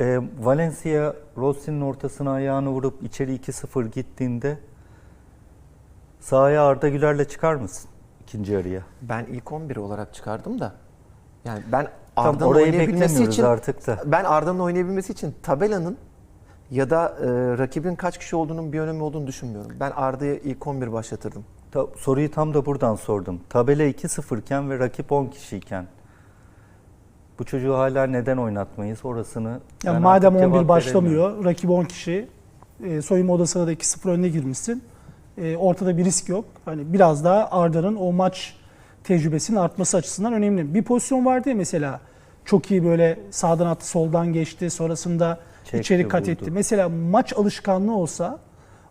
E, Valencia Rossi'nin ortasına ayağını vurup içeri 2-0 gittiğinde sahaya Arda Güler'le çıkar mısın ikinci yarıya? Ben ilk 11 olarak çıkardım da. Yani ben Tam Arda'nın orayı oynayabilmesi için artık da. ben Arda'nın oynayabilmesi için tabelanın ya da e, rakibin kaç kişi olduğunun bir önemi olduğunu düşünmüyorum. Ben Arda'ya ilk 11 başlatırdım. Ta- soruyu tam da buradan sordum. Tabela 2-0 iken ve rakip 10 kişiyken bu çocuğu hala neden oynatmayız orasını Yani ben madem artık 11 cevap başlamıyor, rakip 10 kişi, e, soyunma odasına da 2-0 önüne girmişsin. E, ortada bir risk yok. Hani biraz daha Arda'nın o maç tecrübesinin artması açısından önemli. Bir pozisyon vardı ya mesela çok iyi böyle sağdan attı, soldan geçti, sonrasında Çekti, içeri kat vurdu. etti. Mesela maç alışkanlığı olsa,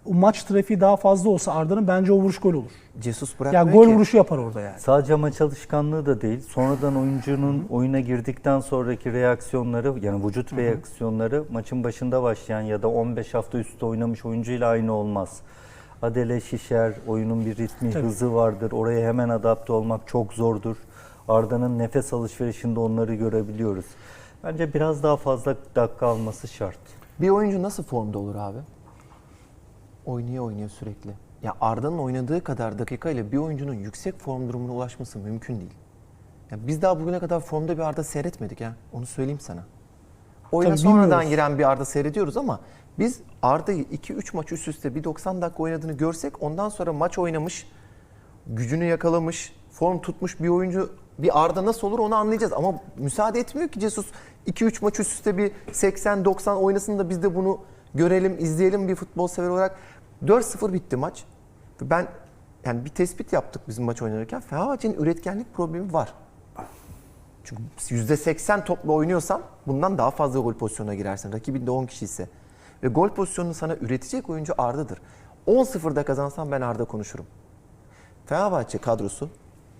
maç trafiği daha fazla olsa Arda'nın bence o vuruş gol olur. Jesus bırakmıyor Yani gol ki. vuruşu yapar orada yani. Sadece maç alışkanlığı da değil. Sonradan oyuncunun oyuna girdikten sonraki reaksiyonları yani vücut reaksiyonları maçın başında başlayan ya da 15 hafta üstü oynamış oyuncuyla aynı olmaz. Adele şişer, oyunun bir ritmi, Tabii. hızı vardır. Oraya hemen adapte olmak çok zordur. Arda'nın nefes alışverişinde onları görebiliyoruz. Bence biraz daha fazla dakika alması şart. Bir oyuncu nasıl formda olur abi? Oynuyor oynuyor sürekli. Ya Arda'nın oynadığı kadar dakikayla bir oyuncunun yüksek form durumuna ulaşması mümkün değil. Ya biz daha bugüne kadar formda bir Arda seyretmedik ya. Onu söyleyeyim sana. Oyuna Tabii sonradan bilmiyoruz. giren bir Arda seyrediyoruz ama biz Arda'yı 2-3 maç üst üste bir 90 dakika oynadığını görsek ondan sonra maç oynamış, gücünü yakalamış, form tutmuş bir oyuncu bir Arda nasıl olur onu anlayacağız. Ama müsaade etmiyor ki Jesus 2-3 maç üst üste bir 80-90 oynasın da biz de bunu görelim, izleyelim bir futbol sever olarak. 4-0 bitti maç. Ben yani bir tespit yaptık bizim maç oynarken. Fenerbahçe'nin üretkenlik problemi var. Çünkü %80 topla oynuyorsan bundan daha fazla gol pozisyonuna girersin. Rakibinde 10 kişi ise. Ve gol pozisyonunu sana üretecek oyuncu Arda'dır. 10-0'da kazansan ben Arda konuşurum. Fenerbahçe kadrosu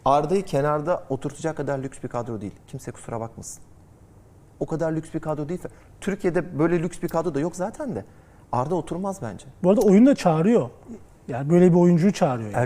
Arda'yı kenarda oturtacak kadar lüks bir kadro değil. Kimse kusura bakmasın. O kadar lüks bir kadro değil. Türkiye'de böyle lüks bir kadro da yok zaten de. Arda oturmaz bence. Bu arada oyun da çağırıyor. Yani böyle bir oyuncuyu çağırıyor. Yani.